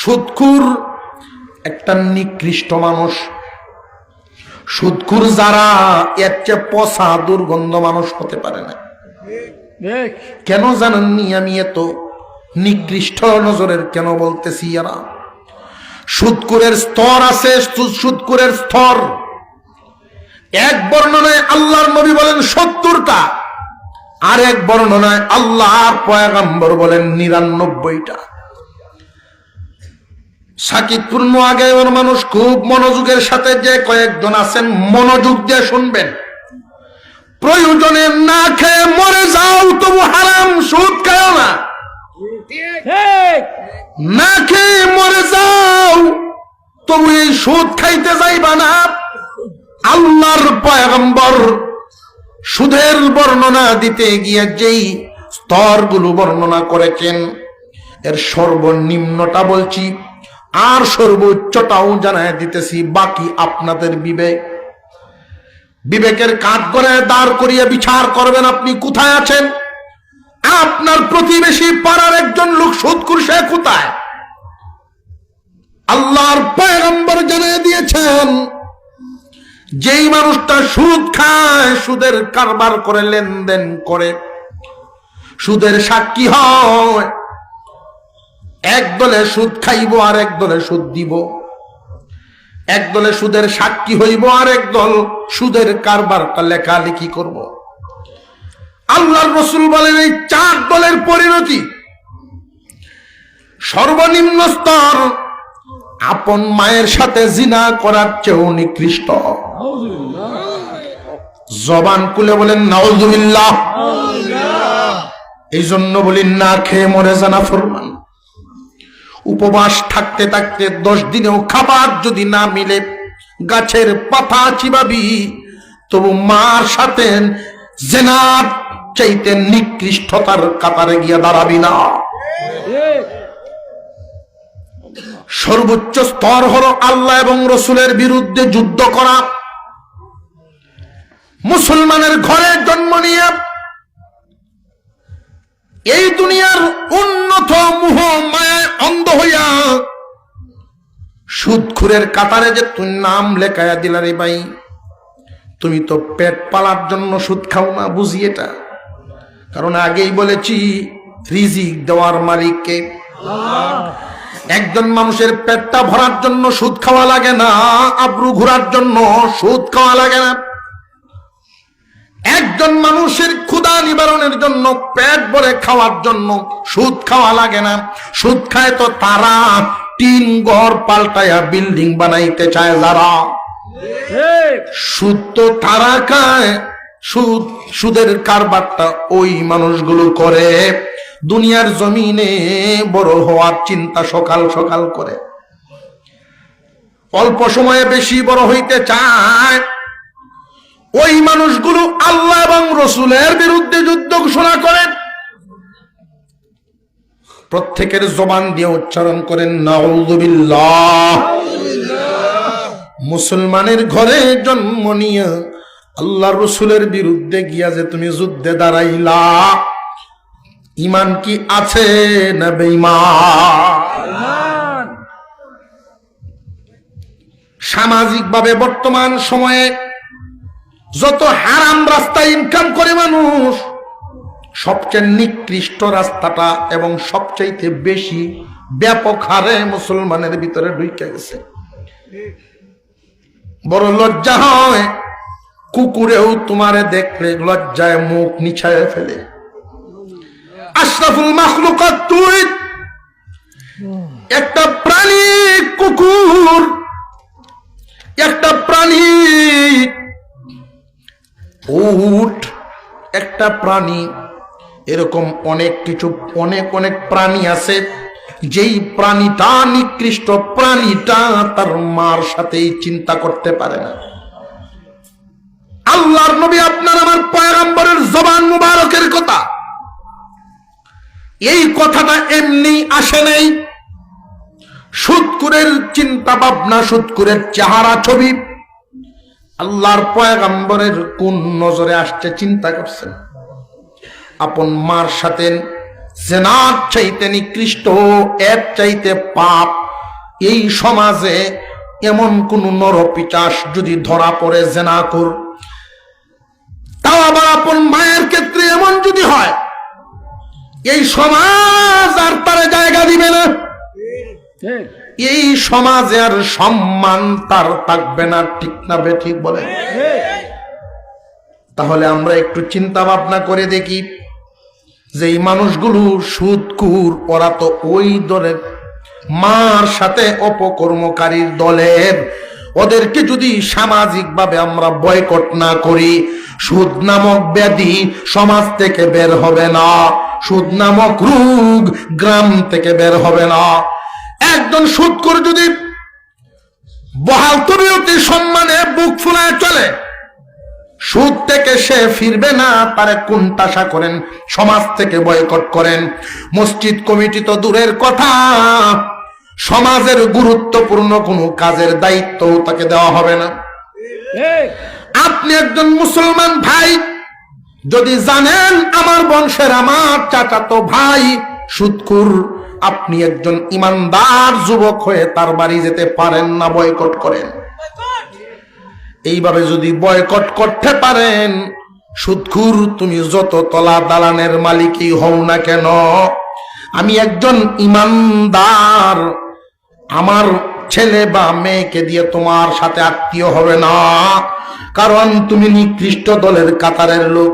সুদকুর একটা নিকৃষ্ট মানুষ। সুদকুর যারা এর চেয়ে পচা দুর্গন্ধ মানুষ হতে পারে না। কেন জানাননি আমি এত? নিকৃষ্ট নজরের কেন বলতেছি এরা? সুদকুরের স্তর আছে সু- সুদকুরের স্তর। এক বর্ণনায় আল্লাহর নবী বলেন সত্তরটা আর এক বর্ণনায় আল্লাহর পয়াগম্বর বলেন নিরানব্বইটা। সাকিবপুর আগে ওর মানুষ খুব মনোযোগের সাথে যে কয়েকজন আছেন, মনোযোগ দিয়ে শুনবেন। প্রয়োজনে না খেয়ে মরে যাও, তবু হারাম সুদ খাও না। না খেয়ে মরে যাও, তবু এই সুদ খাইতে যাইবা না। আল্লাহর পয়গম্বর সুদের বর্ণনা দিতে গিয়ে যেই স্তরগুলো বর্ণনা করেছেন, এর সর্বনিম্নটা বলছি আর সর্বোচ্চটাও জানায় দিতেছি, বাকি আপনাদের বিবেক। বিবেকের কাঠ করে দাঁড় করিয়ে বিচার করবেন আপনি কোথায় আছেন? আপনার প্রতিবেশী পাড়ার একজন লোক সুদকুর সে কোথায়? আল্লাহর পয়গম্বর জানিয়ে দিয়েছেন, যেই মানুষটা সুদ খায়, সুদের কারবার করে লেনদেন করে, সুদের সাক্ষী হয়। এক দলে সুদ খাইব আর এক দলে সুদ দিব। এক দলে সুদের সাক্ষী হইব আর এক দল সুদের কারবারটা লেখালেখি করব। আল্লাহর রসুল বলেন, এই চার দলের পরিণতি। সর্বনিম্ন স্তর আপন মায়ের সাথে জিনা করার চেয়েও নিকৃষ্ট। জবান কুলে বলেন, নাউজুবিল্লাহ। এই জন্য বলি, না খেয়ে মরে জানা ফরমান। উপবাস থাকতে থাকতে দশ দিনেও খাবার যদি না মিলে, গাছের পাতা চিবাবি, তবু মার সাথে জেনার চাইতে নিকৃষ্টতার কাতারে গিয়ে দাঁড়াবি না। সর্বোচ্চ স্তর হলো আল্লাহ এবং রসুলের বিরুদ্ধে যুদ্ধ করা। মুসলমানের ঘরে জন্ম নিয়ে এই দুনিয়ার উন্নত মুহ মায়ায় অন্ধ হইয়া সুদখুরের কাতারে যে তুই নাম লেখায়া দিলা রে ভাই, তুমি তো পেট পালার জন্য সুদ খাও না, বুঝি এটা? কারণ আগেই বলেছি, রিজিক দেওয়ার মালিককে। একজন মানুষের পেটটা ভরার জন্য সুদ খাওয়া লাগে না, আব্রু ঘোরার জন্য সুদ খাওয়া লাগে না। একজন মানুষের ক্ষুধা নিবারণের জন্য পেট ভরে খাওয়ার জন্য সুদ খাওয়া লাগে না। সুদ খায় তো তারা টিন ঘর পাল্টায়া বিল্ডিং বানাইতে চায় যারা। সুদ তো তারা খায়। সুদ, সুদের কারবারটা ওই মানুষগুলো করে। দুনিয়ার জমিনে বড় হওয়ার চিন্তা সকাল সকাল করে। অল্প সময়ে বেশি বড় হইতে চায়। ওই মানুষগুলো আল্লাহ এবং রসুলের বিরুদ্ধে যুদ্ধ ঘোষণা করেন প্রত্যেকের জবান দিয়ে উচ্চারণ করেন নাউযুবিল্লাহ মুসলমানের ঘরে জন্ম নিয়ে আল্লাহ রসুলের বিরুদ্ধে গিয়া যে তুমি যুদ্ধে দাঁড়াইলা, ইমান কি আছে না বেঈমান? সামাজিকভাবে বর্তমান সময়ে যত হারাম রাস্তায় ইনকাম করে মানুষ, সবচেয়ে নিকৃষ্ট রাস্তাটা এবং সবচাইতে বেশি ব্যাপক হারে মুসলমানের ভিতরে ঢুকে গেছে। বড় লজ্জা হয়, কুকুরেও তোমারে দেখলে লজ্জায় মুখ নিছায় ফেলে। আশরাফুল মাখলুকাত তুই, একটা প্রাণী কুকুর, একটা প্রাণী উট একটা প্রাণী, এরকম অনেক কিছু, অনেক অনেক প্রাণী আছে। যেই প্রাণীটা নিকৃষ্ট, প্রাণীটা তার মার সাথেই চিন্তা করতে পারে না। আল্লাহর নবী আপনার আমার পয়গম্বরের জবান মুবারকের কথা। এই কথাটা এমনি আসে নাই। সুৎকুরের চিন্তা ভাবনা, সুৎকুরের চেহারা ছবি। আল্লাহর পয়গম্বরের কোন নজরে আসছে চিন্তা করছেন? আপন মার সাথে জেনার চাইতে নিকৃষ্ট, এর চাইতে পাপ। এই সমাজে এমন কোন নরপিচাস যদি ধরা পড়ে জেনাকুর তাও আবার আপন মায়ের ক্ষেত্রে এমন যদি হয়, এই সমাজ আর তার জায়গা দিবে না। এই সমাজে আর সম্মান তার থাকবে না ঠিক না বে ঠিক বলে? তাহলে আমরা একটু চিন্তা ভাবনা করে দেখি যে এই মানুষগুলো সুদকুর ওরা তো ওই দলের। মার সাথে অপকর্মকারীর দলের। ওদেরকে যদি সামাজিকভাবে আমরা বয়কট না করি সুদ নামক ব্যাধি সমাজ থেকে বের হবে না। সুদ নামক রোগ গ্রাম থেকে বের হবে না। একজন সুদকুর যদি বহাল তবিয়তি সম্মানে বুক ফুলায় চলে সুদ থেকে সে ফিরবে না তারে কুণ্ঠাসা করেন সমাজ থেকে বয়কট করেন। মসজিদ কমিটি তো দূরের কথা সমাজের গুরুত্বপূর্ণ কোনো কাজের দায়িত্ব তাকে দেওয়া হবে না। আপনি একজন মুসলমান ভাই যদি জানেন আমার বংশের আমার চাচাতো ভাই সুদকুর আপনি একজন ইমানদার যুবক হয়ে তার বাড়ি যেতে পারেন না, বয়কট করেন। এইভাবে যদি বয়কট করতে পারেন সুদখুর তুমি যত তলা দালানের মালিকই হও না কেন, আমি একজন ইমানদার, আমার ছেলে বা মেয়েকে দিয়ে তোমার সাথে আত্মীয় হবে না, কারণ তুমি নিকৃষ্ট দলের কাতারের লোক।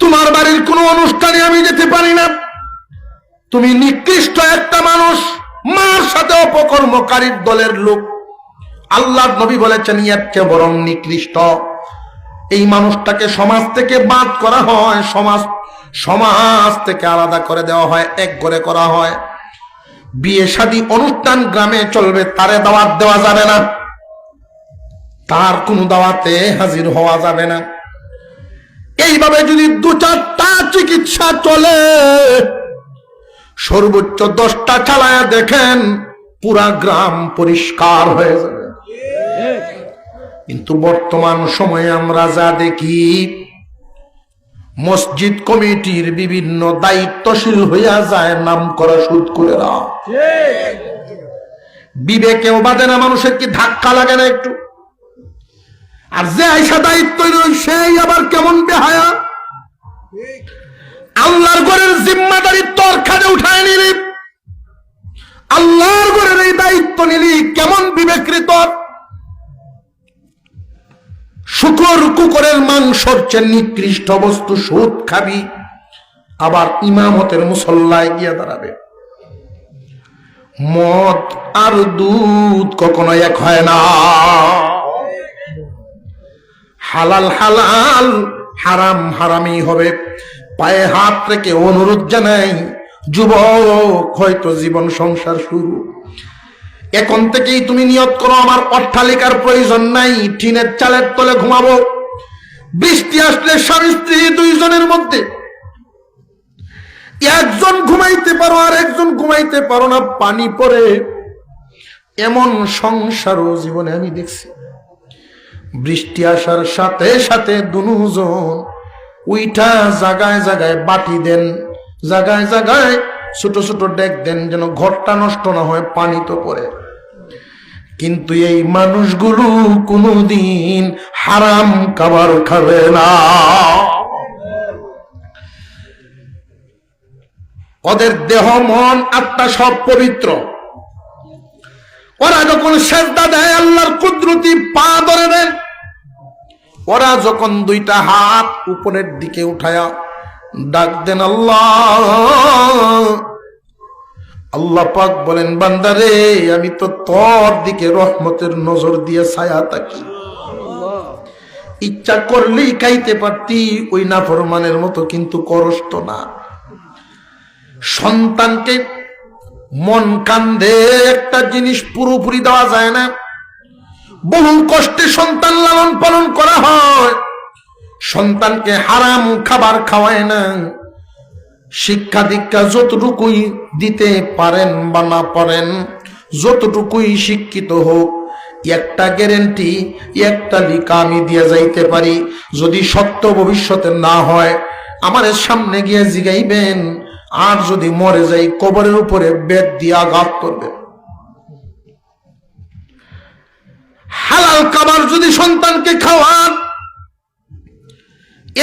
তোমার বাড়ির কোনো অনুষ্ঠানে আমি যেতে পারি না। তুমি নিকৃষ্ট একটা মানুষ, মার সাথে অপকর্মকারীর দলের লোক। আল্লাহ নবী বলেছেন, ইয়ার চেয়ে বরং নিকৃষ্ট। এই মানুষটাকে সমাজ থেকে বাদ করা হয়, সমাজ সমাজ থেকে আলাদা করে দেওয়া হয়, এক করে করা হয়। বিয়ে শাদী অনুষ্ঠান গ্রামে চলবে, তারে দাওয়াত দেওয়া যাবে না। তার কোনো দাওয়াতে হাজির হওয়া যাবে না। এইভাবে যদি দু চারটা চিকিৎসা চলে সর্বোচ্চ দশটা চালায় দেখেন পুরা গ্রাম পরিষ্কার হয়ে যাবে। কিন্তু বর্তমান সময়ে আমরা যা দেখি, মসজিদ কমিটির বিভিন্ন দায়িত্বশীল হইয়া যায়, নাম করা সুদ করে বিবেকেও বাদে না মানুষের কি ধাক্কা লাগে না একটু? আর যে আইসা দায়িত্ব সেই আবার কেমন বেহায়া? আল্লাহর ঘরের জিম্মাদারি তোর খাজে উঠায় নিলি। আল্লাহর ঘরের এই দায়িত্ব নিলি, কেমন বিবেকৃত? শুকর কুকুরের মাংসর চেয়ে নিকৃষ্ট বস্তু সুদ খাবি, আবার ইমামতের মুসল্লায় গিয়ে দাঁড়াবে। মদ আর দুধ কখনো এক হয় না। হালাল হালাল, হারাম হারামি হবে। পায়ে হাত রেখে অনুরোধ জানাই, যুবক, হয়তো জীবন সংসার শুরু। এখন থেকেই তুমি নিয়ত করো, আমার অট্টালিকার প্রয়োজন নাই, টিনের চালের তলে ঘুমাবো। বৃষ্টি আসলে স্বামী স্ত্রী দুইজনের মধ্যে। একজন ঘুমাইতে পারো আর একজন ঘুমাইতে পারো না, পানি পরে এমন সংসারও জীবনে আমি দেখছি। বৃষ্টি আসার সাথে সাথে দুজন উইঠা জাগায় জাগায় বাটি দেন, জাগায় জাগায় ছোট ছোট ডেক দেন যেন ঘরটা নষ্ট না হয় পানি তো পড়ে। কিন্তু এই মানুষগুলো কোনোদিন হারাম খাবার খাবে না। ওদের দেহ, মন, আত্মা সব পবিত্র। ওরা যখন সেজদা দেয়, আল্লাহর কুদরতি পা ধরে দেন ওরা যখন দুইটা হাত উপরের দিকে উঠায়া ডাক দেন, আল্লাহ। আল্লাহ পাক বলেন, বান্দারে, আমি তো তোর দিকে রহমতের নজর দিয়ে ছায়া থাকি। ইচ্ছা করলেই খাইতে পারতি, ওই না নাফরমানের মতো কিন্তু করস্ত না। সন্তানকে মন কান্দে একটা জিনিস পুরোপুরি দেওয়া যায় না। বহু কষ্টে সন্তান লালন পালন করা হয়। সন্তানকে হারাম খাবার খাওয়ায় না। শিক্ষা দীক্ষা যতটুকুই দিতে পারেন বা না পারেন, যতটুকুই শিক্ষিত হোক, একটা গ্যারেন্টি, একটা লিকা আমি দিয়ে যাইতে পারি। যদি সত্য ভবিষ্যতে না হয়, আমার সামনে গিয়ে জিগাইবেন, আর যদি মরে যাই, কবরের উপরে বেদ দিয়ে আঘাত করবেন। হালাল খাবার যদি সন্তানকে খাওয়ান,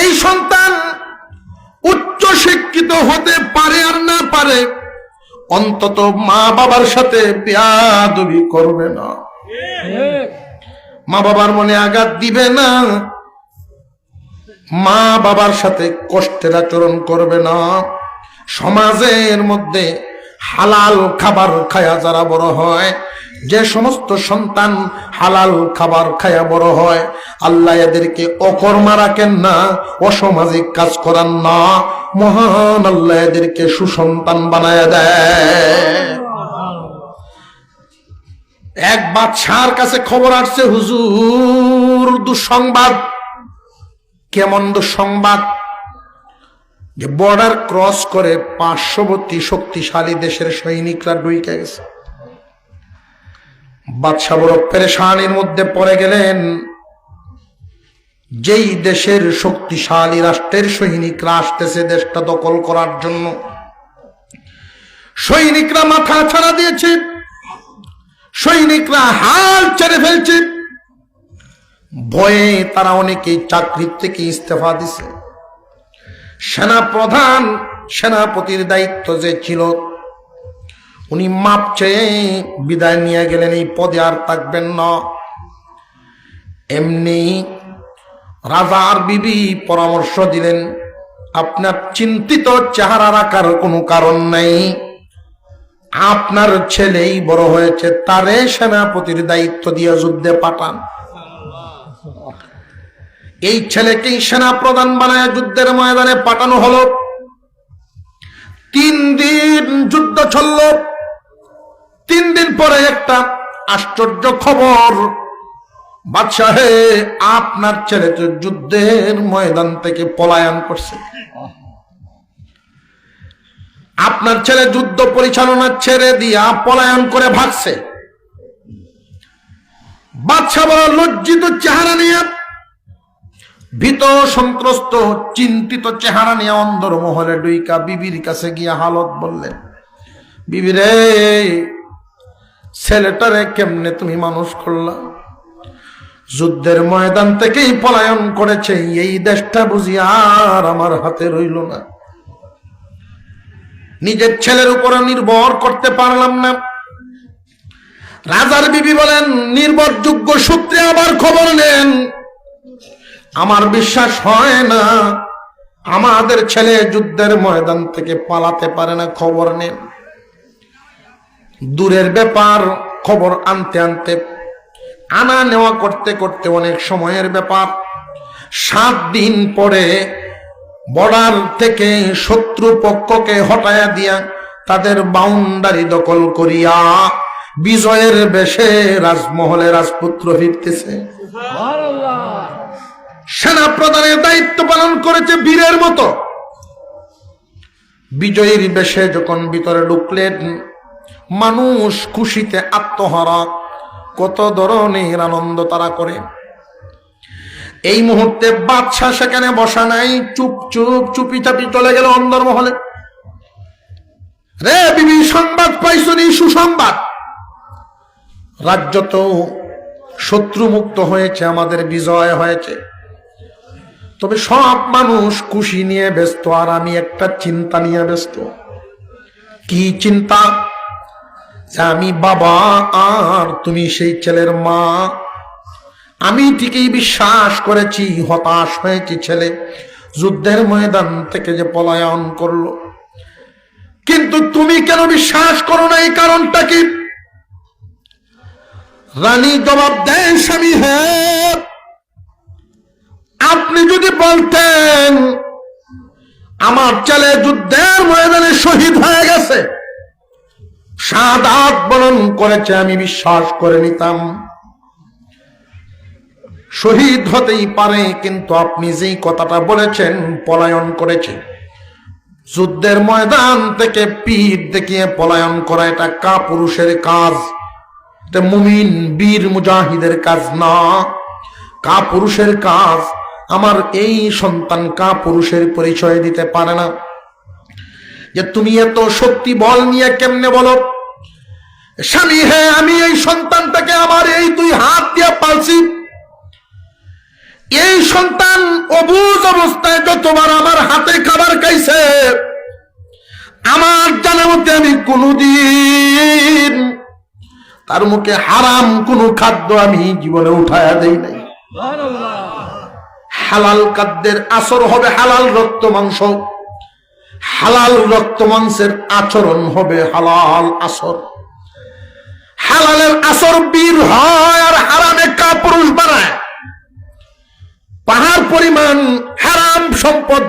এই সন্তান উচ্চ শিক্ষিত হতে পারে আর না পারে, অন্তত মা বাবার সাথে বেয়াদবি করবে না। মা বাবার মনে আঘাত দিবে না, মা বাবার সাথে কষ্টের আচরণ করবে না। সমাজের মধ্যে হালাল খাবার খায়া যারা বড় হয় যে সমস্ত সন্তান হালাল খাবার খায়া বড় হয়, আল্লাহ এদেরকে অকর্মা রাখেন না, অসামাজিক কাজ করান না, মহান আল্লাহ এদেরকে সুসন্তান বানায় দেয়। এক বাদশার কাছে খবর আসছে, হুজুর, দুঃসংবাদ। কেমন দুঃসংবাদ? যে বর্ডার ক্রস করে পার্শ্ববর্তী শক্তিশালী দেশের সৈনিকরা ডুইকে গেছে। বাদশাহ বড় পেরেশানির মধ্যে পড়ে গেলেন। যেই দেশের শক্তিশালী রাষ্ট্রের সৈনিকরা আসতেছে দেশটা দখল করার জন্য। সৈনিকরা মাথা ছাড়া দিয়েছে। সৈনিকরা হাল ছেড়ে ফেলছে। ভয়ে তারা অনেকেই চাকরির থেকে ইস্তফা দিছে। সেনা প্রধান সেনাপতির দায়িত্ব যে ছিল উনি মাপ চেয়ে বিদায় নিয়ে গেলেন, এই পদে আর থাকবেন না। এমনি রাজার বিবি পরামর্শ দিলেন, আপনার চিন্তিত চেহারা রাখার কোনো কারণ নাই। আপনার ছেলেই বড় হয়েছে, তারে সেনাপতির দায়িত্ব দিয়ে যুদ্ধে পাঠান। এই ছেলেকেই সেনা প্রধান বানায় যুদ্ধের ময়দানে পাঠানো হলো। তিন দিন যুদ্ধ চলল। পরে একটা আশ্চর্য খবর। বাদশাহে আপনার ছেলে তো যুদ্ধের ময়দান থেকে পলায়ন করছে। আপনার ছেলে যুদ্ধ পরিচালনা ছেড়ে দিয়া পলায়ন করে ভাগছে। বাদশাহ বড় লজ্জিত চেহারা নিয়ে, ভীত সন্ত্রস্ত, চিন্তিত চেহারা নিয়ে অন্দর মহলে ডুইকা বিবির কাছে গিয়া হালত বললেন, বিবি রে ছেলেটারে কেমনে তুমি মানুষ করলা? যুদ্ধের ময়দান থেকেই পলায়ন করেছে, এই দেশটা বুঝি আর আমার হাতে রইল না। নিজের ছেলের উপরে নির্ভর করতে পারলাম না। রাজার বিবি বলেন, নির্ভরযোগ্য সূত্রে আবার খবর নেন। আমার বিশ্বাস হয় না, আমাদের ছেলে যুদ্ধের ময়দান থেকে পালাতে পারে না, খবর নেন। দূরের ব্যাপার, খবর আনতে আনতে, আনা নেওয়া করতে করতে অনেক সময়ের ব্যাপার। সাত দিন পরে বর্ডার থেকে শত্রু পক্ষকে হটায়া দিয়া তাদের বাউন্ডারি দখল করিয়া বিজয়ের বেশে রাজমহলে রাজপুত্র ফিরতেছে। সেনা প্রধানের দায়িত্ব পালন করেছে বীরের মতো। বিজয়ীর বেশে যখন ভিতরে ঢুকলেন মানুষ খুশিতে আত্মহারা। কত ধরনের আনন্দ তারা করে। এই মুহূর্তে বাদশাহ সেখানে বসা নাই, চুপ চুপ চুপি চাপি চলে গেল অন্দর মহলে রে বিবি, সংবাদ সুসংবাদ। রাজ্য তো শত্রুমুক্ত হয়েছে, আমাদের বিজয় হয়েছে। তবে সব মানুষ খুশি নিয়ে ব্যস্ত, আর আমি একটা চিন্তা নিয়ে ব্যস্ত। কি চিন্তা? আমি বাবা, আর তুমি সেই ছেলের মা। আমি ঠিকই বিশ্বাস করেছি, হতাশ হয়েছি ছেলে। যুদ্ধের ময়দান থেকে যে পলায়ন করল। কিন্তু তুমি কেন বিশ্বাস করো না? এই কারণটা কি? রানী জবাব দেন স্বামী হ্যাঁ আপনি যদি বলতেন, আমার ছেলে যুদ্ধের ময়দানে শহীদ হয়ে গেছে। সাদাত বরণ করেছে, আমি বিশ্বাস করে নিতাম। শহীদ হতেই পারে, কিন্তু আপনি যেই কথাটা বলেছেন, পলায়ন করেছে। যুদ্ধের ময়দান থেকে পীর দেখিয়ে পলায়ন করা এটা কা পুরুষের কাজ। এটা মুমিন, বীর, মুজাহিদের কাজ না। কা পুরুষের কাজ। আমার এই সন্তান কা পুরুষের পরিচয় দিতে পারে না। যে তুমি এত শক্তি বল নিয়ে কেমনে বলো? স্বামী হ্যাঁ আমি এই সন্তানটাকে আমার এই দুই হাত দিয়ে পালছি। এই সন্তান অবুজ অবস্থায় যতবার আমার হাতে খাবার খাইছে। আমার জানা মতে আমি কোনদিন তার মুখে হারাম কোনো খাদ্য আমি জীবনে উঠায়া দেই নাই। হালাল খাদ্যের আসর হবে হালাল রক্ত মাংস। হালাল রক্ত মাংসের আচরণ হবে হালাল আসর। হালালের আসর বীর হয় আর হারামে কা পুরুষ বানায়। পাহাড় পরিমাণ হারাম সম্পদ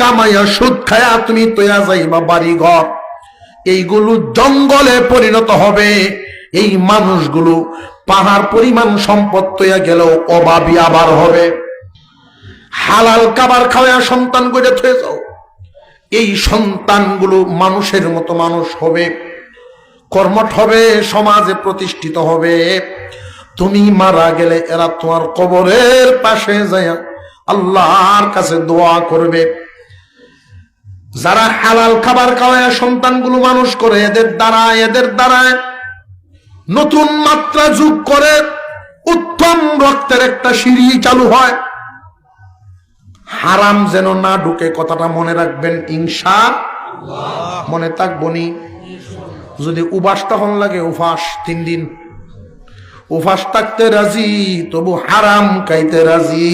কামাইয়া সুদ খায়া তুমি তৈয়া যাইবা বাড়ি ঘর এইগুলো জঙ্গলে পরিণত হবে। এই মানুষগুলো পাহাড় পরিমাণ সম্পদ তৈয়া গেলেও অভাবী আবার হবে। হালাল কাবার খাওয়া সন্তান গড়ে থয়ে যাও। এই সন্তানগুলো মানুষের মতো মানুষ হবে, কর্মঠ হবে, সমাজে প্রতিষ্ঠিত হবে। তুমি মারা গেলে এরা তোমার কবরের পাশে যায় আল্লাহর কাছে দোয়া করবে। যারা হালাল খাবার খাওয়ায়, সন্তানগুলো মানুষ করে, এদের দ্বারা এদের দ্বারায় নতুন মাত্রা যোগ করে, উত্তম রক্তের একটা সিঁড়ি চালু হয়। হারাম যেন না ঢুকে, কথাটা মনে রাখবেন ইংসা মনে তাক বনি যদি উপাস তখন লাগে, উপাস, তিন দিন। উপাস থাকতে রাজি, তবু হারাম খাইতে রাজি